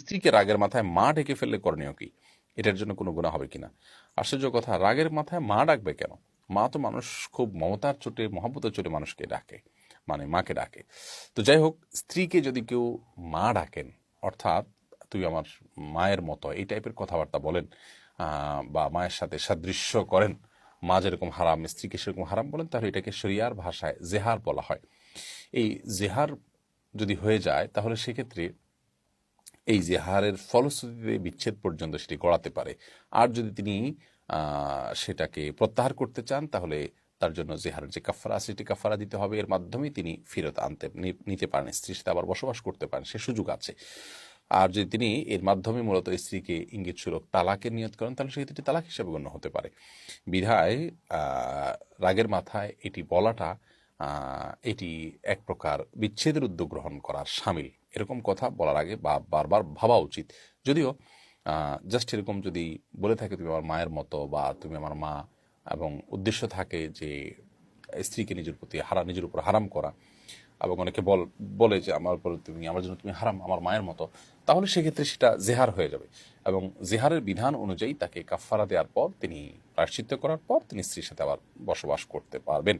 স্ত্রীকে রাগের মাথায় মা ডেকে ফেললে করণীয় কি? এটার জন্য কোনো গুণা হবে কিনা? আশ্চর্য কথা, রাগের মাথায় মা ডাকবে কেন? মা তো মানুষ খুব মমতার চোটে, মহাব্বতের চোটে মানুষকে ডাকে মানে মাকে ডাকে। তো যাই হোক, স্ত্রীকে যদি কেউ মা ডাকেন, অর্থাৎ তুই আমার মায়ের মতো, এই টাইপের কথাবার্তা বলেন বা মায়ের সাথে সাদৃশ্য করেন, মা যেরকম হারাম, স্ত্রীকে সেরকম হারাম বলেন, তাহলে এটাকে শরিয়ার ভাষায় জেহার বলা হয়। এই জেহার যদি হয়ে যায়, তাহলে সেক্ষেত্রে এই জেহারের ফলশ্রুতিতে বিচ্ছেদ পর্যন্ত সেটি গড়াতে পারে। আর যদি তিনি সেটাকে প্রত্যাহার করতে চান, তাহলে তার জন্য জেহারের যে কাফারা সেটি কাফারা দিতে হবে। এর মাধ্যমে তিনি ফেরত আনতে নিতে পারেন। স্ত্রীর সাথে আবার বসবাস করতে পারেন, সে সুযোগ আছে। আর যদি তিনি এর মাধ্যমে মূলত স্ত্রীকে ইঙ্গিত সুরক তালাকের নিয়ত করেন, তাহলে সেক্ষেত্রে তালাক হিসেবে গণ্য হতে পারে। বিধায় রাগের মাথায় এটি বলাটা এটি এক প্রকার বিচ্ছেদের উদ্যোগ গ্রহণ করার সামিল। এরকম কথা বলার আগে বা বারবার ভাবা উচিত। যদিও জাস্ট এরকম যদি বলে থাকে, তুমি আমার মায়ের মতো বা তুমি আমার মা এবং উদ্দেশ্য থাকে যে স্ত্রীকে নিজের প্রতি হারা, নিজের উপর হারাম করা এবং অনেকে বল, বলে যে আমার উপর তুমি, আমার জন্য তুমি হারাম, আমার মায়ের মতো, তাহলে সেক্ষেত্রে সেটা জেহার হয়ে যাবে এবং জেহারের বিধান অনুযায়ী তাকে কাফারা দেওয়ার পর, তিনি প্রায়শ্চিত্ত করার পর, তিনি স্ত্রীর সাথে আবার বসবাস করতে পারবেন।